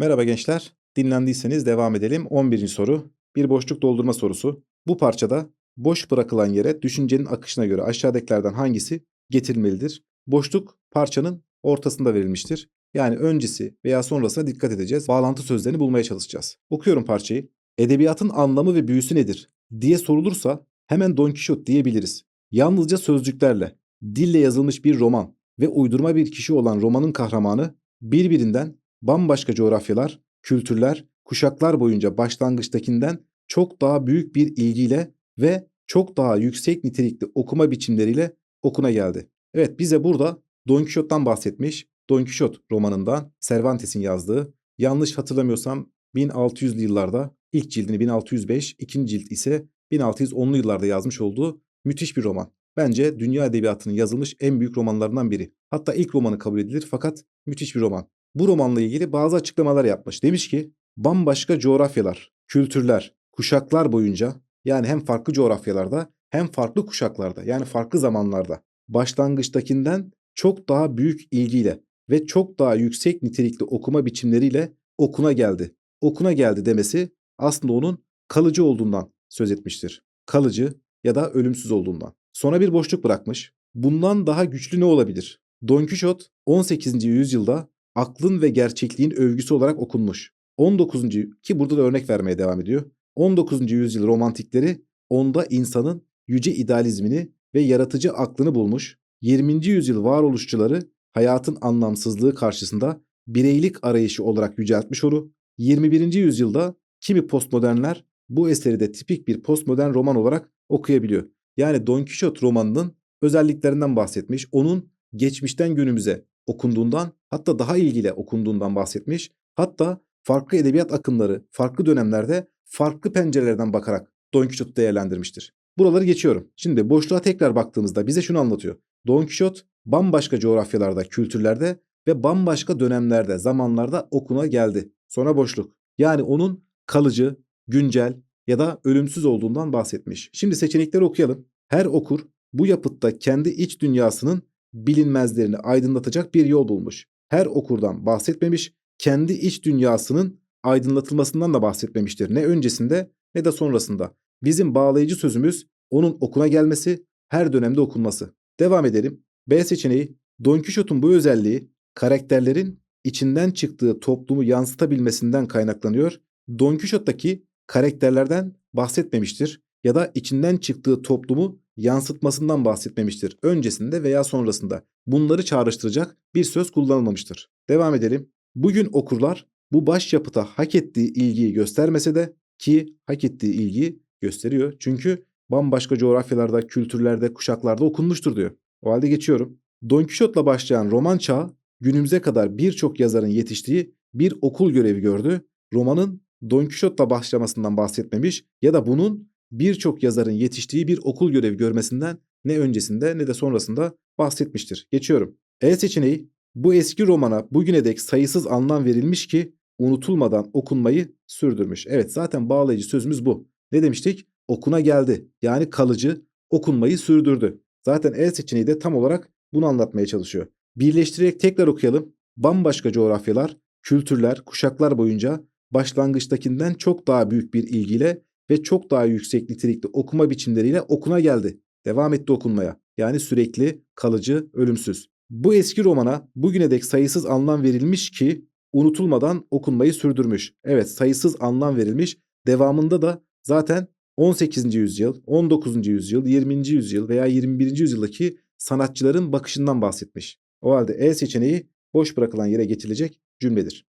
Merhaba gençler. Dinlendiyseniz devam edelim. 11. soru. Bir boşluk doldurma sorusu. Bu parçada boş bırakılan yere düşüncenin akışına göre aşağıdakilerden hangisi getirilmelidir? Boşluk parçanın ortasında verilmiştir. Yani öncesi veya sonrasına dikkat edeceğiz. Bağlantı sözlerini bulmaya çalışacağız. Okuyorum parçayı. Edebiyatın anlamı ve büyüsü nedir? diye sorulursa hemen Don Quixote diyebiliriz. Yalnızca sözcüklerle, dille yazılmış bir roman ve uydurma bir kişi olan romanın kahramanı birbirinden bambaşka coğrafyalar, kültürler, kuşaklar boyunca başlangıçtakinden çok daha büyük bir ilgiyle ve çok daha yüksek nitelikli okuma biçimleriyle okuna geldi. Evet bize burada Don Quixote'dan bahsetmiş. Don Quixote romanından Cervantes'in yazdığı. Yanlış hatırlamıyorsam 1600'lü yıllarda ilk cildini 1605, ikinci cilt ise 1610'lu yıllarda yazmış olduğu müthiş bir roman. Bence dünya edebiyatının yazılmış en büyük romanlarından biri. Hatta ilk romanı kabul edilir fakat müthiş bir roman. Bu romanla ilgili bazı açıklamalar yapmış. Demiş ki bambaşka coğrafyalar, kültürler, kuşaklar boyunca yani hem farklı coğrafyalarda hem farklı kuşaklarda yani farklı zamanlarda başlangıçtakinden çok daha büyük ilgiyle ve çok daha yüksek nitelikli okuma biçimleriyle okuna geldi. Okuna geldi demesi aslında onun kalıcı olduğundan söz etmiştir. Kalıcı ya da ölümsüz olduğundan. Sonra bir boşluk bırakmış. Bundan daha güçlü ne olabilir? Don Quixote 18. yüzyılda aklın ve gerçekliğin övgüsü olarak okunmuş. 19. ki burada da örnek vermeye devam ediyor. 19. yüzyıl romantikleri onda insanın yüce idealizmini ve yaratıcı aklını bulmuş. 20. yüzyıl varoluşçuları hayatın anlamsızlığı karşısında bireylik arayışı olarak yüceltmiş onu. 21. yüzyılda kimi postmodernler bu eseri de tipik bir postmodern roman olarak okuyabiliyor. Yani Don Quixote romanının özelliklerinden bahsetmiş. Onun geçmişten günümüze okunduğundan hatta daha ilgili okunduğundan bahsetmiş. Hatta farklı edebiyat akımları farklı dönemlerde farklı pencerelerden bakarak Don Quixote değerlendirmiştir. Buraları geçiyorum. Şimdi boşluğa tekrar baktığımızda bize şunu anlatıyor. Don Quixote bambaşka coğrafyalarda, kültürlerde ve bambaşka dönemlerde, zamanlarda okuna geldi. Sonra boşluk. Yani onun kalıcı, güncel ya da ölümsüz olduğundan bahsetmiş. Şimdi seçenekleri okuyalım. Her okur bu yapıtta kendi iç dünyasının bilinmezlerini aydınlatacak bir yol bulmuş. Her okurdan bahsetmemiş, kendi iç dünyasının aydınlatılmasından da bahsetmemiştir. Ne öncesinde ne de sonrasında. Bizim bağlayıcı sözümüz onun okuna gelmesi, her dönemde okunması. Devam edelim. B seçeneği Don Quixote'un bu özelliği karakterlerin içinden çıktığı toplumu yansıtabilmesinden kaynaklanıyor. Don Quixote'daki karakterlerden bahsetmemiştir ya da içinden çıktığı toplumu yansıtmasından bahsetmemiştir. Öncesinde veya sonrasında bunları çağrıştıracak bir söz kullanılmamıştır. Devam edelim. Bugün okurlar bu başyapıta hak ettiği ilgiyi göstermese de ki hak ettiği ilgiyi gösteriyor. Çünkü bambaşka coğrafyalarda, kültürlerde, kuşaklarda okunmuştur diyor. O halde geçiyorum. Don Quixote'la başlayan roman çağı günümüze kadar birçok yazarın yetiştiği bir okul görevi gördü. Romanın Don Quixote'la başlamasından bahsetmemiş ya da bunun birçok yazarın yetiştiği bir okul görevi görmesinden ne öncesinde ne de sonrasında bahsetmiştir. Geçiyorum. E seçeneği bu eski romana bugüne dek sayısız anlam verilmiş ki unutulmadan okunmayı sürdürmüş. Evet zaten bağlayıcı sözümüz bu. Ne demiştik? Okuna geldi. Yani kalıcı okunmayı sürdürdü. Zaten E seçeneği de tam olarak bunu anlatmaya çalışıyor. Birleştirerek tekrar okuyalım. Bambaşka coğrafyalar, kültürler, kuşaklar boyunca başlangıçtakinden çok daha büyük bir ilgiyle ve çok daha yüksek nitelikli okuma biçimleriyle okuna geldi. Devam etti okunmaya. Yani sürekli, kalıcı, ölümsüz. Bu eski romana bugüne dek sayısız anlam verilmiş ki unutulmadan okunmayı sürdürmüş. Evet sayısız anlam verilmiş. Devamında da zaten 18. yüzyıl, 19. yüzyıl, 20. yüzyıl veya 21. yüzyıldaki sanatçıların bakışından bahsetmiş. O halde E seçeneği boş bırakılan yere getirilecek cümledir.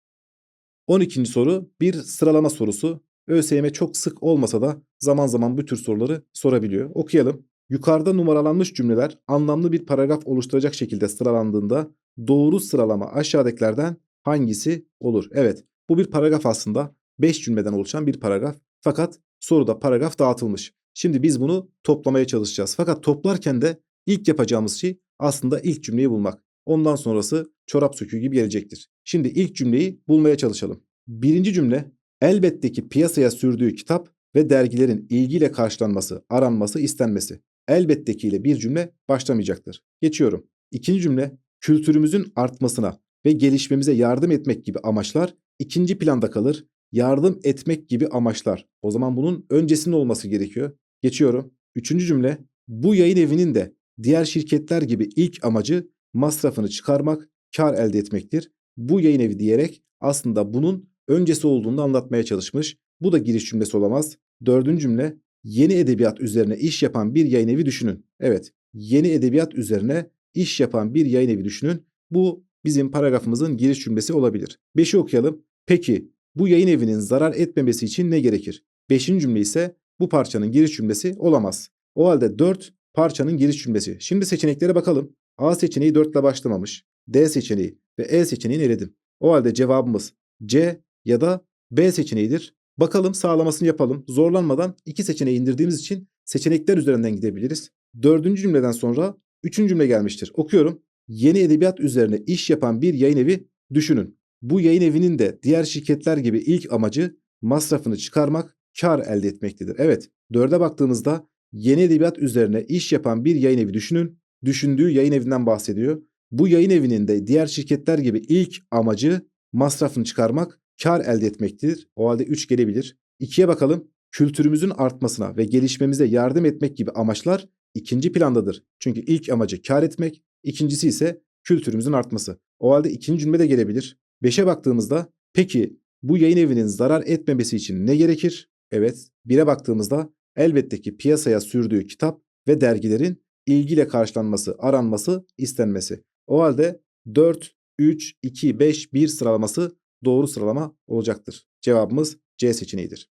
12. soru bir sıralama sorusu. ÖSYM çok sık olmasa da zaman zaman bu tür soruları sorabiliyor. Okuyalım. Yukarıda numaralanmış cümleler anlamlı bir paragraf oluşturacak şekilde sıralandığında doğru sıralama aşağıdakilerden hangisi olur? Evet bu bir paragraf aslında 5 cümleden oluşan bir paragraf. Fakat soruda paragraf dağıtılmış. Şimdi biz bunu toplamaya çalışacağız. Fakat toplarken de ilk yapacağımız şey aslında ilk cümleyi bulmak. Ondan sonrası çorap söküğü gibi gelecektir. Şimdi ilk cümleyi bulmaya çalışalım. Birinci cümle elbette ki piyasaya sürdüğü kitap ve dergilerin ilgiyle karşılanması, aranması, istenmesi. Elbette ki ile bir cümle başlamayacaktır. Geçiyorum. İkinci cümle kültürümüzün artmasına ve gelişmemize yardım etmek gibi amaçlar ikinci planda kalır. Yardım etmek gibi amaçlar. O zaman bunun öncesinde olması gerekiyor. Geçiyorum. Üçüncü cümle. Bu yayın evinin de diğer şirketler gibi ilk amacı masrafını çıkarmak, kar elde etmektir. Bu yayın evi diyerek aslında bunun öncesi olduğunu anlatmaya çalışmış. Bu da giriş cümlesi olamaz. Dördüncü cümle. Yeni edebiyat üzerine iş yapan bir yayın evi düşünün. Evet, yeni edebiyat üzerine iş yapan bir yayın evi düşünün. Bu bizim paragrafımızın giriş cümlesi olabilir. Beşi okuyalım. Peki bu yayın evinin zarar etmemesi için ne gerekir? Beşinci cümle ise bu parçanın giriş cümlesi olamaz. O halde 4 parçanın giriş cümlesi. Şimdi seçeneklere bakalım. A seçeneği 4 ile başlamamış. D seçeneği ve E seçeneğini eledim. O halde cevabımız C ya da B seçeneğidir. Bakalım sağlamasını yapalım. Zorlanmadan iki seçeneği indirdiğimiz için seçenekler üzerinden gidebiliriz. Dördüncü cümleden sonra üçüncü cümle gelmiştir. Okuyorum. Yeni edebiyat üzerine iş yapan bir yayın evi düşünün. Bu yayın evinin de diğer şirketler gibi ilk amacı masrafını çıkarmak, kar elde etmektedir. Evet, dörde baktığımızda yeni edebiyat üzerine iş yapan bir yayın evi düşünün. Düşündüğü yayın evinden bahsediyor. Bu yayın evinin de diğer şirketler gibi ilk amacı masrafını çıkarmak, kar elde etmektir. O halde 3 gelebilir. 2'ye bakalım. Kültürümüzün artmasına ve gelişmemize yardım etmek gibi amaçlar ikinci plandadır. Çünkü ilk amacı kar etmek, ikincisi ise kültürümüzün artması. O halde ikinci cümle de gelebilir. 5'e baktığımızda peki bu yayın evinin zarar etmemesi için ne gerekir? Evet. 1'e baktığımızda elbette ki piyasaya sürdüğü kitap ve dergilerin ilgiyle karşılanması, aranması, istenmesi. O halde 4, 3, 2, 5, 1 sıralaması doğru sıralama olacaktır. Cevabımız C seçeneğidir.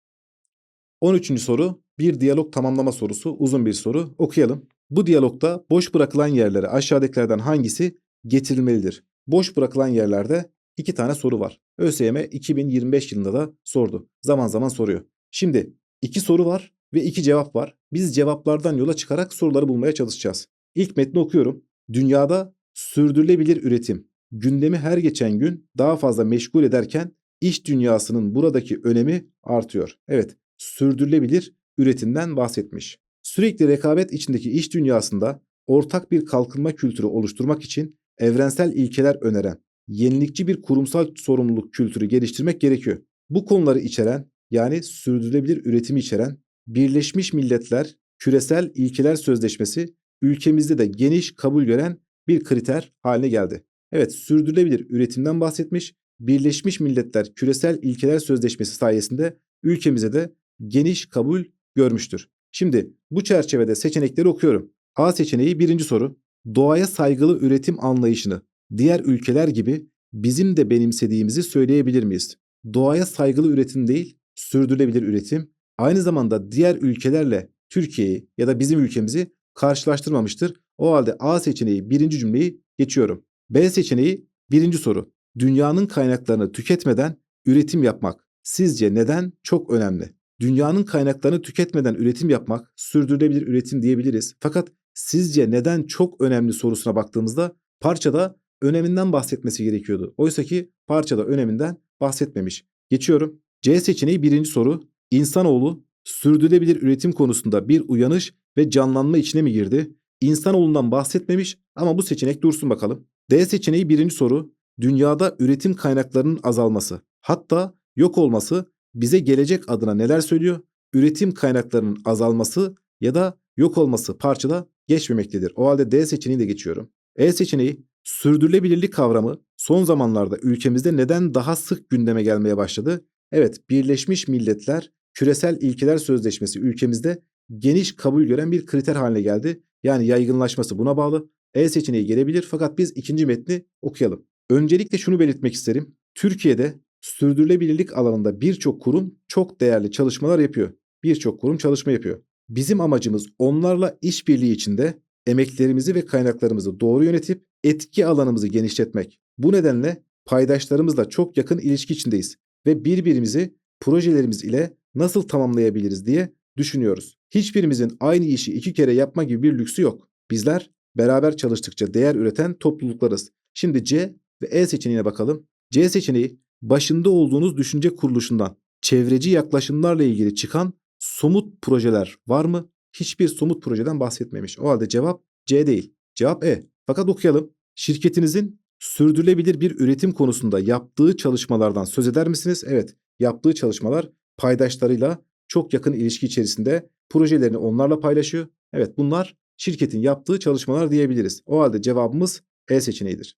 13. soru bir diyalog tamamlama sorusu uzun bir soru okuyalım. Bu diyalogda boş bırakılan yerlere aşağıdakilerden hangisi getirilmelidir? Boş bırakılan yerlerde iki tane soru var. ÖSYM 2025 yılında da sordu. Zaman zaman soruyor. Şimdi iki soru var ve iki cevap var. Biz cevaplardan yola çıkarak soruları bulmaya çalışacağız. İlk metni okuyorum. Dünyada sürdürülebilir üretim gündemi her geçen gün daha fazla meşgul ederken iş dünyasının buradaki önemi artıyor. Evet, sürdürülebilir üretimden bahsetmiş. Sürekli rekabet içindeki iş dünyasında ortak bir kalkınma kültürü oluşturmak için evrensel ilkeler öneren, yenilikçi bir kurumsal sorumluluk kültürü geliştirmek gerekiyor. Bu konuları içeren yani sürdürülebilir üretimi içeren Birleşmiş Milletler Küresel İlkeler Sözleşmesi ülkemizde de geniş kabul gören bir kriter haline geldi. Evet sürdürülebilir üretimden bahsetmiş. Birleşmiş Milletler Küresel İlkeler Sözleşmesi sayesinde ülkemize de geniş kabul görmüştür. Şimdi bu çerçevede seçenekleri okuyorum. A seçeneği birinci soru. Doğaya saygılı üretim anlayışını diğer ülkeler gibi bizim de benimsediğimizi söyleyebilir miyiz? Doğaya saygılı üretim değil, sürdürülebilir üretim. Aynı zamanda diğer ülkelerle Türkiye'yi ya da bizim ülkemizi karşılaştırmamıştır. O halde A seçeneği birinci cümleyi geçiyorum. B seçeneği birinci soru. Dünyanın kaynaklarını tüketmeden üretim yapmak sizce neden çok önemli? Dünyanın kaynaklarını tüketmeden üretim yapmak sürdürülebilir üretim diyebiliriz. Fakat sizce neden çok önemli sorusuna baktığımızda parçada öneminden bahsetmesi gerekiyordu. Oysa ki parçada öneminden bahsetmemiş. Geçiyorum. C seçeneği birinci soru. İnsanoğlu sürdürülebilir üretim konusunda bir uyanış ve canlanma içine mi girdi? İnsanoğlundan bahsetmemiş ama bu seçenek dursun bakalım. D seçeneği birinci soru. Dünyada üretim kaynaklarının azalması, hatta yok olması bize gelecek adına neler söylüyor? Üretim kaynaklarının azalması ya da yok olması parçada geçmemektedir. O halde D seçeneği de geçiyorum. E seçeneği sürdürülebilirlik kavramı son zamanlarda ülkemizde neden daha sık gündeme gelmeye başladı? Evet, Birleşmiş Milletler Küresel İlkeler Sözleşmesi ülkemizde geniş kabul gören bir kriter haline geldi. Yani yaygınlaşması buna bağlı. E seçeneği gelebilir fakat biz ikinci metni okuyalım. Öncelikle şunu belirtmek isterim. Türkiye'de sürdürülebilirlik alanında birçok kurum çok değerli çalışmalar yapıyor. Birçok kurum çalışma yapıyor. Bizim amacımız onlarla işbirliği içinde emeklerimizi ve kaynaklarımızı doğru yönetip etki alanımızı genişletmek. Bu nedenle paydaşlarımızla çok yakın ilişki içindeyiz ve birbirimizi projelerimiz ile nasıl tamamlayabiliriz diye düşünüyoruz. Hiçbirimizin aynı işi iki kere yapma gibi bir lüksü yok. Bizler beraber çalıştıkça değer üreten topluluklarız. Şimdi C ve E seçeneğine bakalım. C seçeneği başında olduğunuz düşünce kuruluşundan çevreci yaklaşımlarla ilgili çıkan somut projeler var mı? Hiçbir somut projeden bahsetmemiş. O halde cevap C değil. Cevap E. Fakat okuyalım. Şirketinizin sürdürülebilir bir üretim konusunda yaptığı çalışmalardan söz eder misiniz? Evet, yaptığı çalışmalar paydaşlarıyla çok yakın ilişki içerisinde projelerini onlarla paylaşıyor. Evet, bunlar şirketin yaptığı çalışmalar diyebiliriz. O halde cevabımız E seçeneğidir.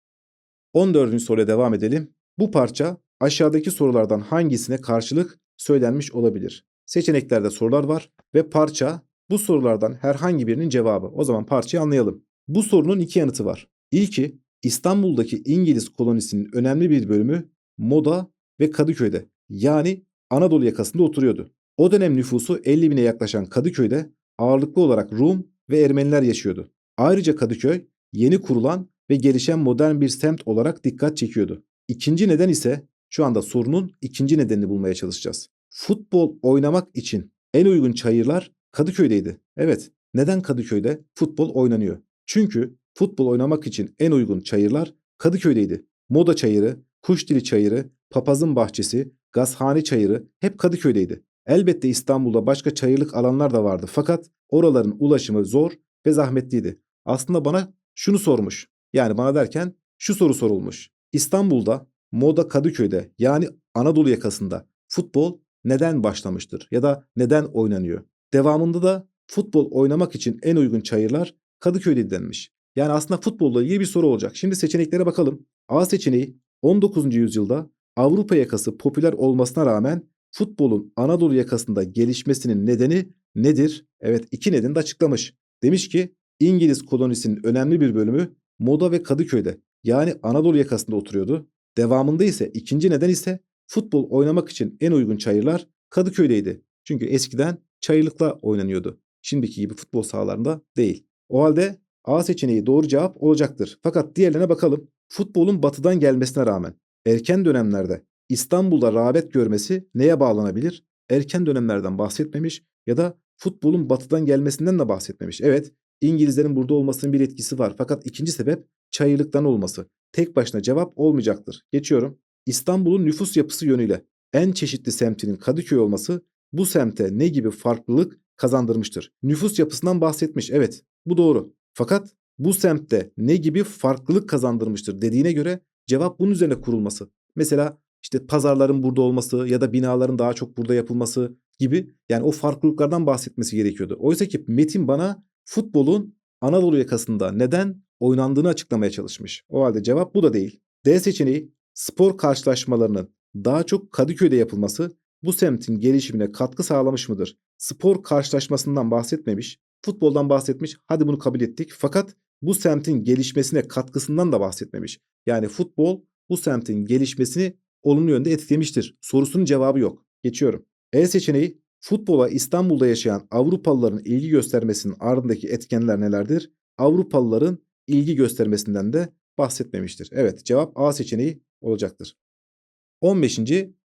14. soruya devam edelim. Bu parça aşağıdaki sorulardan hangisine karşılık söylenmiş olabilir? Seçeneklerde sorular var ve parça bu sorulardan herhangi birinin cevabı. O zaman parçayı anlayalım. Bu sorunun iki yanıtı var. İlki İstanbul'daki İngiliz kolonisinin önemli bir bölümü Moda ve Kadıköy'de yani Anadolu yakasında oturuyordu. O dönem nüfusu 50 bine yaklaşan Kadıköy'de ağırlıklı olarak Rum ve Ermeniler yaşıyordu. Ayrıca Kadıköy yeni kurulan ve gelişen modern bir semt olarak dikkat çekiyordu. İkinci neden ise şu anda sorunun ikinci nedenini bulmaya çalışacağız. Futbol oynamak için en uygun çayırlar Kadıköy'deydi. Evet, neden Kadıköy'de futbol oynanıyor? Çünkü futbol oynamak için en uygun çayırlar Kadıköy'deydi. Moda çayırı, Kuşdili çayırı, Papazın bahçesi, Gazhane çayırı hep Kadıköy'deydi. Elbette İstanbul'da başka çayırlık alanlar da vardı fakat oraların ulaşımı zor ve zahmetliydi. Aslında bana şunu sormuş. Yani bana derken şu soru sorulmuş. İstanbul'da, Moda Kadıköy'de yani Anadolu yakasında futbol neden başlamıştır ya da neden oynanıyor? Devamında da futbol oynamak için en uygun çayırlar Kadıköy'de denmiş. Yani aslında futbolla ilgili bir soru olacak. Şimdi seçeneklere bakalım. A seçeneği 19. yüzyılda Avrupa yakası popüler olmasına rağmen futbolun Anadolu yakasında gelişmesinin nedeni nedir? Evet iki nedeni de açıklamış. Demiş ki İngiliz kolonisinin önemli bir bölümü Moda ve Kadıköy'de yani Anadolu yakasında oturuyordu. Devamında ise ikinci neden ise futbol oynamak için en uygun çayırlar Kadıköy'deydi. Çünkü eskiden çayırlıkla oynanıyordu. Şimdiki gibi futbol sahalarında değil. O halde A seçeneği doğru cevap olacaktır. Fakat diğerlerine bakalım. Futbolun batıdan gelmesine rağmen erken dönemlerde İstanbul'da rağbet görmesi neye bağlanabilir? Erken dönemlerden bahsetmemiş ya da futbolun batıdan gelmesinden de bahsetmemiş. Evet, İngilizlerin burada olmasının bir etkisi var. Fakat ikinci sebep çayırlıktan olması. Tek başına cevap olmayacaktır. Geçiyorum. İstanbul'un nüfus yapısı yönüyle en çeşitli semtinin Kadıköy olması bu semte ne gibi farklılık kazandırmıştır? Nüfus yapısından bahsetmiş. Evet, bu doğru. Fakat bu semtte ne gibi farklılık kazandırmıştır dediğine göre cevap bunun üzerine kurulması. Mesela işte pazarların burada olması ya da binaların daha çok burada yapılması gibi yani o farklılıklardan bahsetmesi gerekiyordu. Oysa ki metin bana futbolun Anadolu yakasında neden oynandığını açıklamaya çalışmış. O halde cevap bu da değil. D seçeneği spor karşılaşmalarının daha çok Kadıköy'de yapılması bu semtin gelişimine katkı sağlamış mıdır? Spor karşılaşmasından bahsetmemiş, futboldan bahsetmiş. Hadi bunu kabul ettik. Fakat bu semtin gelişmesine katkısından da bahsetmemiş. Yani futbol bu semtin gelişmesini olumlu yönde etkilemiştir. Sorusunun cevabı yok. Geçiyorum. E seçeneği futbola İstanbul'da yaşayan Avrupalıların ilgi göstermesinin ardındaki etkenler nelerdir? Avrupalıların ilgi göstermesinden de bahsetmemiştir. Evet cevap A seçeneği olacaktır. 15.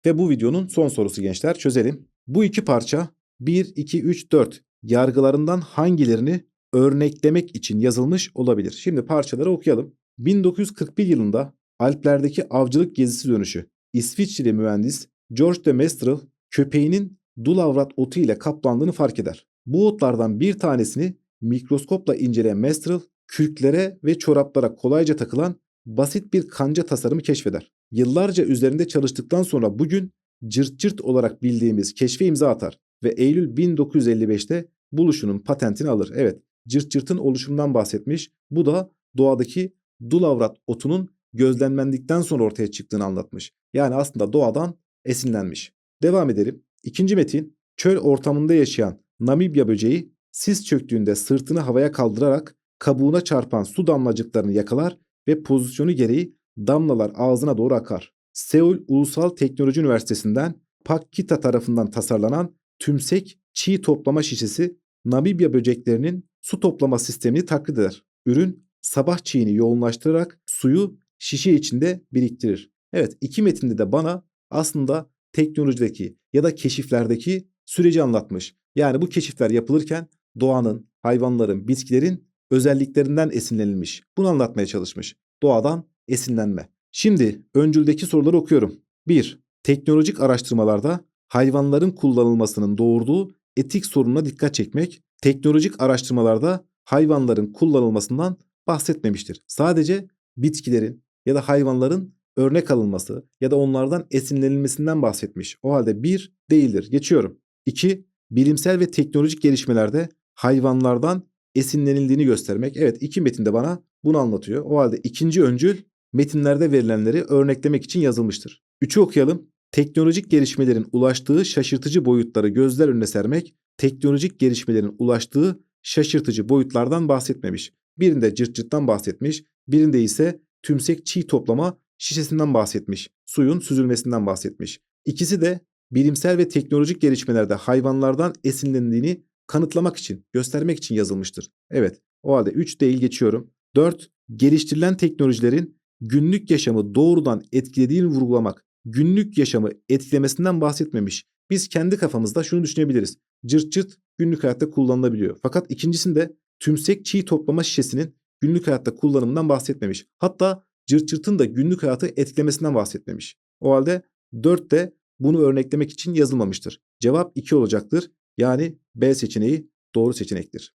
ve bu videonun son sorusu gençler çözelim. Bu iki parça 1, 2, 3, 4 yargılarından hangilerini örneklemek için yazılmış olabilir? Şimdi parçaları okuyalım. 1941 yılında Alplerdeki avcılık gezisi dönüşü İsviçreli mühendis George de Mestral köpeğinin dulavrat otu ile kaplandığını fark eder. Bu otlardan bir tanesini mikroskopla inceleyen Mestral kürklere ve çoraplara kolayca takılan basit bir kanca tasarımı keşfeder. Yıllarca üzerinde çalıştıktan sonra bugün cırt cırt olarak bildiğimiz keşfe imza atar ve Eylül 1955'te buluşunun patentini alır. Evet cırt cırtın oluşumundan bahsetmiş. Bu da doğadaki dulavrat otunun gözlemlendikten sonra ortaya çıktığını anlatmış. Yani aslında doğadan esinlenmiş. Devam edelim. İkinci metin çöl ortamında yaşayan Namibya böceği sis çöktüğünde sırtını havaya kaldırarak kabuğuna çarpan su damlacıklarını yakalar ve pozisyonu gereği damlalar ağzına doğru akar. Seul Ulusal Teknoloji Üniversitesi'nden Pakkita tarafından tasarlanan tümsek çiğ toplama şişesi Namibya böceklerinin su toplama sistemini taklit eder. Ürün sabah çiğini yoğunlaştırarak suyu şişe içinde biriktirir. Evet iki metinde de bana aslında teknolojideki ya da keşiflerdeki süreci anlatmış. Yani bu keşifler yapılırken doğanın, hayvanların, bitkilerin özelliklerinden esinlenilmiş. Bunu anlatmaya çalışmış. Doğadan esinlenme. Şimdi öncüldeki soruları okuyorum. 1. Teknolojik araştırmalarda hayvanların kullanılmasının doğurduğu etik sorununa dikkat çekmek, teknolojik araştırmalarda hayvanların kullanılmasından bahsetmemiştir. Sadece bitkilerin, ya da hayvanların örnek alınması ya da onlardan esinlenilmesinden bahsetmiş. O halde 1 değildir. Geçiyorum. 2. Bilimsel ve teknolojik gelişmelerde hayvanlardan esinlenildiğini göstermek. Evet iki metinde bana bunu anlatıyor. O halde ikinci öncül metinlerde verilenleri örneklemek için yazılmıştır. Üçü okuyalım. Teknolojik gelişmelerin ulaştığı şaşırtıcı boyutları gözler önüne sermek, teknolojik gelişmelerin ulaştığı şaşırtıcı boyutlardan bahsetmemiş. Birinde cırt cırttan bahsetmiş, birinde ise tümsek çiğ toplama şişesinden bahsetmiş, suyun süzülmesinden bahsetmiş. İkisi de bilimsel ve teknolojik gelişmelerde hayvanlardan esinlendiğini kanıtlamak için, göstermek için yazılmıştır. Evet, o halde 3 değil geçiyorum. 4. Geliştirilen teknolojilerin günlük yaşamı doğrudan etkilediğini vurgulamak, günlük yaşamı etkilemesinden bahsetmemiş. Biz kendi kafamızda şunu düşünebiliriz. Cırt cırt günlük hayatta kullanılabiliyor. Fakat ikincisinde tümsek çiğ toplama şişesinin günlük hayatta kullanımından bahsetmemiş. Hatta cırt cırtın da günlük hayatı etkilemesinden bahsetmemiş. O halde 4 de bunu örneklemek için yazılmamıştır. Cevap 2 olacaktır. Yani B seçeneği doğru seçenektir.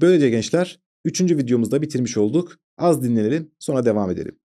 Böylece gençler 3. videomuzda bitirmiş olduk. Az dinlenelim sonra devam edelim.